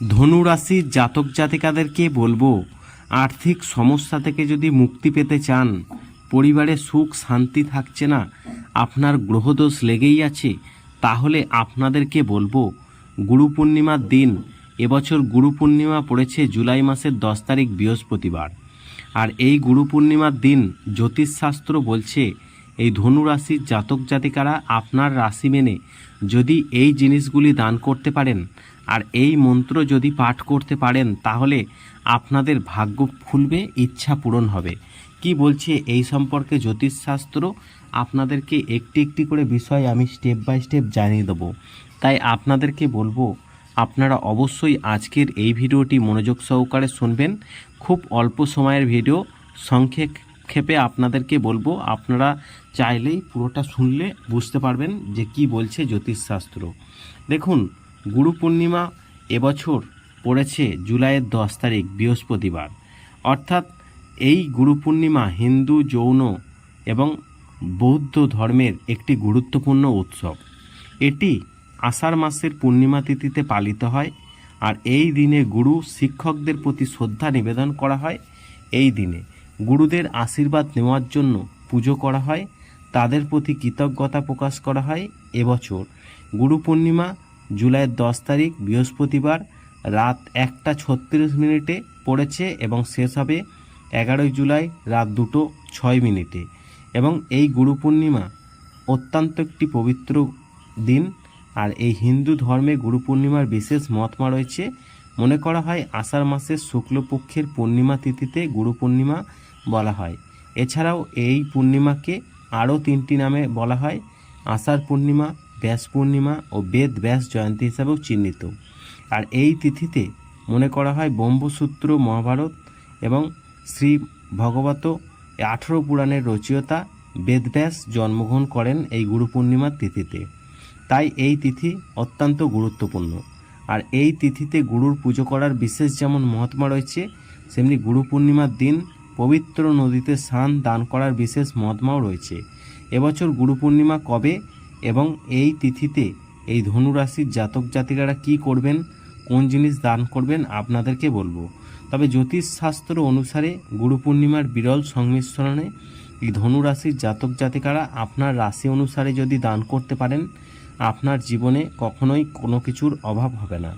ধনু রাশির জাতক জাতিকাদেরকে বলব, আর্থিক সমস্যা থেকে যদি মুক্তি পেতে চান, পরিবারে সুখ শান্তি থাকছে না, আপনার গ্রহদোষ লেগেই আছে, তাহলে আপনাদেরকে বলব, গুরু পূর্ণিমার দিন, এবছর গুরু পূর্ণিমা পড়েছে জুলাই মাসের দশ তারিখ বৃহস্পতিবার। আর এই গুরু পূর্ণিমার দিন জ্যোতিষশাস্ত্র বলছে, এই ধনু রাশির জাতক জাতিকারা আপনার রাশি মেনে যদি এই জিনিসগুলি দান করতে পারেন আর এই মন্ত্র যদি পাঠ করতে পারেন, তাহলে আপনাদের ভাগ্য খুলবে ইচ্ছা পূরণ হবে। কি বলছে এই সম্পর্কে জ্যোতিষশাস্ত্র? আপনাদেরকে একটি একটি করে বিষয় আমি স্টেপ বাই স্টেপ জানিয়ে দেবো। তাই আপনাদেরকে বলব, আপনারা অবশ্যই আজকের এই ভিডিওটি মনোযোগ সহকারে শুনবেন। খুব অল্প সময়ের ভিডিও, সংক্ষেপে আপনাদেরকে বলব, আপনারা চাইলেই পুরোটা শুনলে বুঝতে পারবেন যে কি বলছে জ্যোতিষশাস্ত্র। দেখুন গুরু পূর্ণিমা এবছর পড়েছে জুলাইয়ের দশ তারিখ, বৃহস্পতিবার। অর্থাৎ এই গুরু পূর্ণিমা হিন্দু, যৌন এবং বৌদ্ধ ধর্মের একটি গুরুত্বপূর্ণ উৎসব। এটি আষাঢ় মাসের পূর্ণিমা তিথিতে পালিত হয় আর এই দিনে গুরু শিক্ষকদের প্রতি শ্রদ্ধা নিবেদন করা হয়। এই দিনে গুরুদের আশীর্বাদ নেওয়ার জন্য পুজো করা হয়, তাদের প্রতি কৃতজ্ঞতা প্রকাশ করা হয়। এবছর গুরু পূর্ণিমা জুলাইয়ের দশ তারিখ, বৃহস্পতিবার রাত একটা ছত্রিশ মিনিটে পড়েছে এবং শেষ হবে এগারোই জুলাই রাত দুটো ছয় মিনিটে। এবং এই গুরু পূর্ণিমা অত্যন্ত একটি পবিত্র দিন। আর এই হিন্দু ধর্মে গুরু পূর্ণিমার বিশেষ মহাত্মা রয়েছে। মনে করা হয় আষাঢ় মাসের শুক্লপক্ষের পূর্ণিমা তিথিতে গুরু পূর্ণিমা বলা হয়। এছাড়াও এই পূর্ণিমাকে আরও তিনটি নামে বলা হয়। আষাঢ় পূর্ণিমা ব্যাস পূর্ণিমা ও বেদ ব্যাস জয়ন্তী হিসাবেও চিহ্নিত। আর এই তিথিতে মনে করা হয় ব্রহ্মসূত্র, মহাভারত এবং শ্রী ভগবত আঠেরো পুরাণের রচয়িতা বেদব্যাস জন্মগ্রহণ করেন এই গুরু পূর্ণিমার তিথিতে। তাই এই তিথি অত্যন্ত গুরুত্বপূর্ণ। আর এই তিথিতে গুরুর পুজো করার বিশেষ যেমন মহাত্মা রয়েছে, সেমনি গুরু পূর্ণিমার দিন পবিত্র নদীতে স্নান দান করার বিশেষ মহাত্মাও রয়েছে। এবছর গুরু পূর্ণিমা কবে এবং এই তিথিতে এই ধনু রাশির জাতক জাতিকারা কী করবেন, কোন জিনিস দান করবেন আপনাদেরকে বলব। তবে জ্যোতিষ শাস্ত্র অনুসারে গুরু পূর্ণিমার বিরল সংমিশ্রণে এই ধনু রাশির জাতক জাতিকারা আপনার রাশি অনুসারে যদি দান করতে পারেন, আপনার জীবনে কখনোই কোনো কিছুর অভাব হবে না।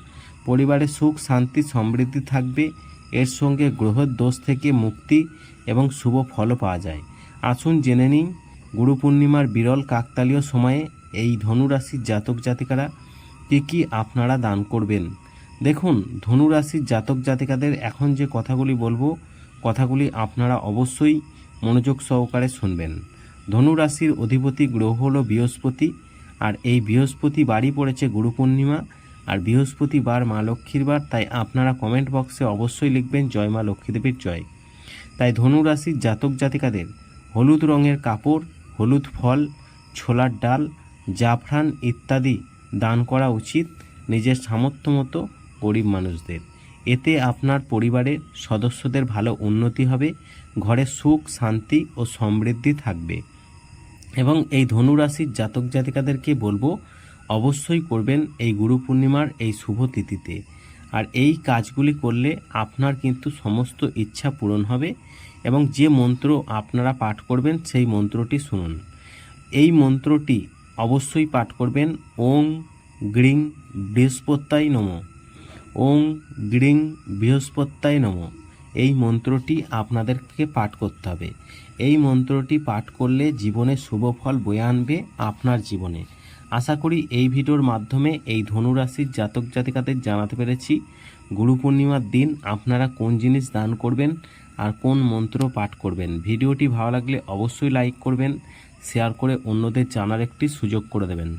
পরিবারে সুখ, শান্তি, সমৃদ্ধি থাকবে, এর সঙ্গে গ্রহের দোষ থেকে মুক্তি এবং শুভ ফলও পাওয়া যায়। আসুন জেনে নিন গুরু পূর্ণিমার বিরল কাকতালীয় সময়ে এই ধনু রাশির জাতক জাতিকারা কী কী আপনারা দান করবেন? দেখুন ধনু রাশির জাতক জাতিকাদের এখন যে কথাগুলি বলব, কথাগুলি আপনারা অবশ্যই মনোযোগ সহকারে শুনবেন। ধনু রাশির অধিপতি গ্রহ হল বৃহস্পতি, আর এই বৃহস্পতি বারই পড়েছে গুরু পূর্ণিমা আর বৃহস্পতিবার মা লক্ষ্মীর বার, তাই আপনারা কমেন্ট বক্সে অবশ্যই লিখবেন, জয় মা লক্ষ্মীদেবীর জয়। তাই ধনু রাশির জাতক জাতিকাদের হলুদ রঙের কাপড় হলুদ ফল, ছোলার ডাল, জাফরান ইত্যাদি দান করা উচিত নিজের সামর্থ্য মতো গরিব মানুষদের। এতে আপনার পরিবারের সদস্যদের ভালো উন্নতি হবে, ঘরে সুখ, শান্তি ও সমৃদ্ধি থাকবে। এবং এই ধনু রাশির জাতক জাতিকাদেরকে বলব, অবশ্যই করবেন এই গুরু পূর্ণিমার এই শুভ তিথিতে। আর এই কাজগুলি করলে আপনার কিন্তু সমস্ত ইচ্ছা পূরণ হবে এবং যে মন্ত্র আপনারা পাঠ করবেন সেই মন্ত্রটি শুনুন। এই মন্ত্রটি অবশ্যই পাঠ করবেন। ওং গ্রিং বৃহস্পত্যায় নম। ওং গ্রিং বৃহস্পত্যায় নম। এই মন্ত্রটি আপনাদেরকে পাঠ করতে হবে। এই মন্ত্রটি পাঠ করলে জীবনে শুভ ফল বয়ে আনবে আপনার জীবনে। আশা করি এই ভিডিওর মাধ্যমে এই ধনুরাশির জাতক জাতিকাদের জানাতে পেরেছি। গুরু পূর্ণিমার দিন আপনারা কোন জিনিস দান করবেন আর কোন মন্ত্র পাঠ করবেন? ভিডিওটি ভালো লাগলে অবশ্যই লাইক করবেন শেয়ার করে অন্যদের জানার একটি সুযোগ করে দেবেন।